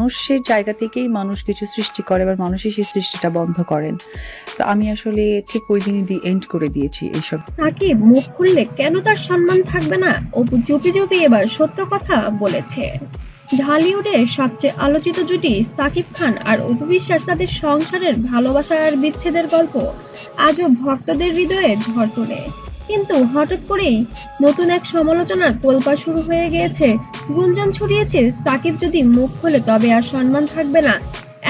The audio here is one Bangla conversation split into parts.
মানুষের জায়গা থেকেই মানুষ কিছু সৃষ্টি করে এবার মানুষই সেই সৃষ্টিটা বন্ধ করেন। তো আমি আসলে ঠিক ওই দিনই দি এন্ড করে দিয়েছি এইসব। সাকিব, মুখ খুললে কেন তার সম্মান থাকবে না? অপু চুপি চুপি এবার সত্য কথা বলেছে। ঢালিউডের সবচেয়ে আলোচিত জুটি সাকিব খান আর অপু বিশ্বাস তাদের সংসারের ভালোবাসা আর বিচ্ছেদের গল্প আজও ভক্তদের হৃদয়ে ঝড় তোলে। কিন্তু হঠাৎ করেই নতুন এক সমালোচনা তোলপা শুরু হয়ে গিয়েছে। গুঞ্জন ছড়িয়েছে, সাকিব যদি মুখ খোলে তবে আর সম্মান থাকবে না।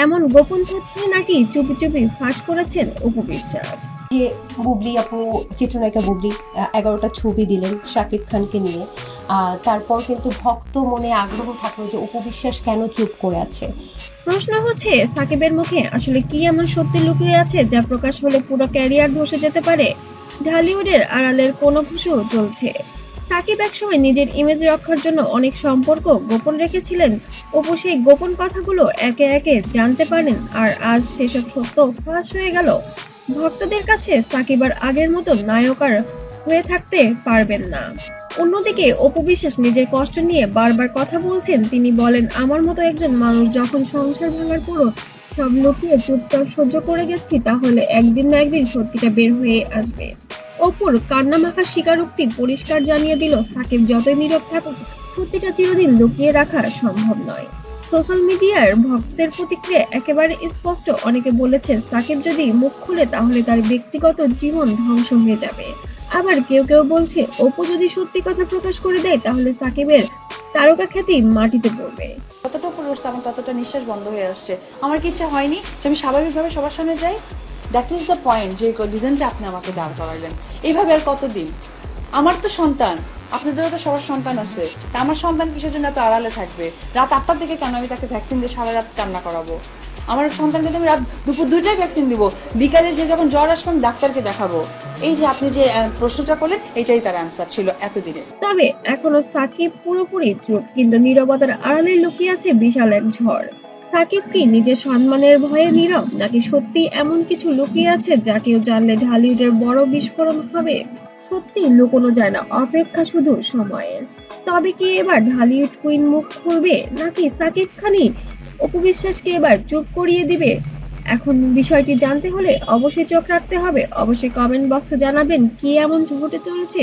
এমন গোপন তথ্যে নাকি চুপি চুপি ফাঁস করেছেন উপবিশ্বাস বিশ্বাস। যে বুবলি আপু, চিত্রনায়িকা বুবলি এগারোটা ছবি দিলেন শাকিব খানকে নিয়ে। তারপর কিন্তু ভক্ত মনে আগ্রহ থাকল যে উপবিশ্বাস কেন চুপ করে আছে? প্রশ্ন হচ্ছে, সাকিবের মুখে আসলে কি এমন সত্যি লুকিয়ে আছে যা প্রকাশ হলে পুরো ক্যারিয়ার ধসে যেতে পারে? ঢালিউডের আড়ালের কোনো ঘুষু চলছে। সাকিব একসময় নিজের ইমেজ রক্ষার জন্য অনেক সম্পর্ক গোপন রেখেছিলেন। অপু সেই গোপন কথাগুলো একে একে জানতে পারেন আর আজ সেসব সত্য ফাঁস হয়ে গেল। ভক্তদের কাছে সাকিব আর আগের মতো নায়ক আর হয়ে থাকতে পারবেন না। অন্যদিকে অপু বিশ্বাস নিজের কষ্ট নিয়ে বারবার কথা বলছেন। তিনি বলেন, আমার মতো একজন মানুষ যখন সংসার ভাঙার পুরো সব লুকিয়ে চুপচাপ সহ্য করে গেছি, তাহলে একদিন না একদিন সত্যিটা বের হয়ে আসবে। অপুর কান্না মাখার স্বীকারোক্তি পরিষ্কার জানিয়ে দিল, সাকিব যতই নীরব থাকুক সত্যিটা চিরদিন লুকিয়ে রাখা সম্ভব নয়। সোশ্যাল মিডিয়ার ভক্তদের প্রতিক্রিয়া একেবারে স্পষ্ট। অনেকে বলেছেন, সাকিব যদি মুখ খুলে, তাহলে তার ব্যক্তিগত জীবন ধ্বংস হয়ে যাবে। আবার কেউ কেউ বলছে, অপু যদি সত্যি কথা প্রকাশ করে দেয়, তাহলে সাকিবের তারকা খ্যাতি মাটিতে পড়বে। ততটা উপরে উঠছে আমার ততটা নিঃশ্বাস বন্ধ হয়ে আসছে। আমার কি ইচ্ছা হয়নি যে আমি স্বাভাবিকভাবে সবার সামনে যাই? দ্যাট ইজ দ্য পয়েন্ট যে রিজনটা আপনি আমাকে দাঁড় করাইলেন এইভাবে আর কতদিন? আমার তো সন্তান। আপনাদেরও তো সবার সন্তান আছে। তা আমার সন্তান কিসের জন্য এত আড়ালে থাকবে? রাত আটটার দিকে কেন আমি তাকে ভ্যাকসিন দিয়ে সারা রাত কান্না করাবো? আমার সন্তানকে আমি রাত দুপুর দুইটায় ভ্যাকসিন দিব। বিকালে যে যখন জ্বর আসবে, আমি ডাক্তারকে দেখাবো। এই যে আপনি যে প্রশ্নটা করলেন, এটাই তার অ্যান্সার ছিল এতদিনে। তবে এখনও সাকিব পুরোপুরি চুপ, কিন্তু নীরবতার আড়ালে লুকিয়ে আছে বিশাল এক ঝড়। সাকিব কি নিজের সম্মানের ভয়ে নীরব, নাকি সত্যি এমন কিছু লুকিয়ে আছে যা কেউ জানলে ঢালিউডের বড় বিস্ফোরণ হবে? সত্যি লুকোনো যায় না, অপেক্ষা শুধু সময়ের। তবে কি এবার ঢালিউড কুইন মুখ করবে নাকি সাকিব খানই অপবিশ্বাসকে এবার চুপ করিয়ে দিবে? এখন বিষয়টি জানতে হলে অবশ্যই চোখ রাখতে হবে। অবশ্যই কমেন্ট বক্সে জানাবেন কি এমন ঘটে চলেছে